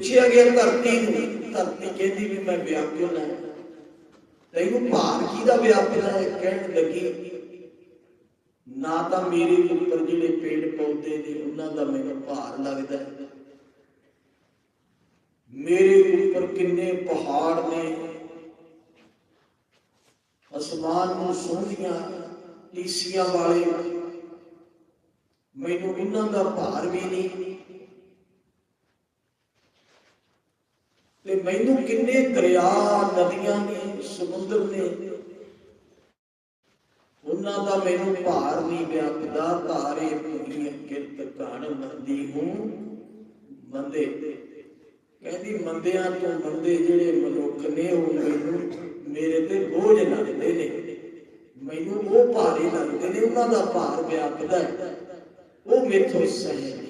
ਪੁੱਛਿਆ ਗਿਆ ਧਰਤੀ ਨੂੰ, ਧਰਤੀ ਕਹਿੰਦੀ ਵੀ ਮੈਂ ਵਿਆਕੁਲ ਹਾਂ। ਤੈਨੂੰ ਭਾਰ ਕਿਹਦਾ ਵਿਆਪਿਆ ਹੈ? ਕਹਿਣ ਲੱਗੀ, ਨਾ ਤਾਂ ਮੇਰੇ ਉੱਪਰ ਜਿਹੜੇ ਪੇੜ ਪੌਦੇ ਨੇ, ਉਹਨਾਂ ਦਾ ਮੈਨੂੰ ਭਾਰ ਲੱਗਦਾ ਹੈ। ਮੇਰੇ ਉੱਪਰ ਕਿੰਨੇ ਪਹਾੜ ਨੇ। ਅਸਮਾਨ ਨੂੰ ਸੋਹਣੀਆਂ ਟੀਸੀਆਂ ਵਾਲੇ। ਮੈਨੂੰ ਇਹਨਾਂ ਦਾ ਭਾਰ ਵੀ ਨਹੀਂ। ਤੇ ਮੈਨੂੰ ਕਿੰਨੇ ਦਰਿਆ ਨਦੀਆਂ ਨੇ, ਸਮੁੰਦਰ ਨੇ। ਉਹਨਾਂ ਦਾ ਮੈਨੂੰ ਭਾਰ ਨਹੀਂ ਵਿਆਪਦਾ ਧਾਰੇ ਪੂਰੀਆਂ ਕਿਰਤ ਕਾਣ ਮੰਦੀ ਹੂੰ ਮੰਦੇ ਕਹਿੰਦੀ ਮੰਦਿਆਂ ਤੋਂ ਮੰਦੇ ਜਿਹੜੇ ਮਨੁੱਖ ਨੇ, ਉਹ ਮੈਨੂੰ ਮੇਰੇ ਤੇ ਬੋਝ ਲੱਗਦੇ ਨੇ। ਮੈਨੂੰ ਉਹ ਭਾਰੇ ਲੱਗਦੇ ਨੇ, ਉਹਨਾਂ ਦਾ ਭਾਰ ਵਿਆਪਦਾ ਹੈ। ਉਹ ਮੇਥੋਂ ਸਹਿ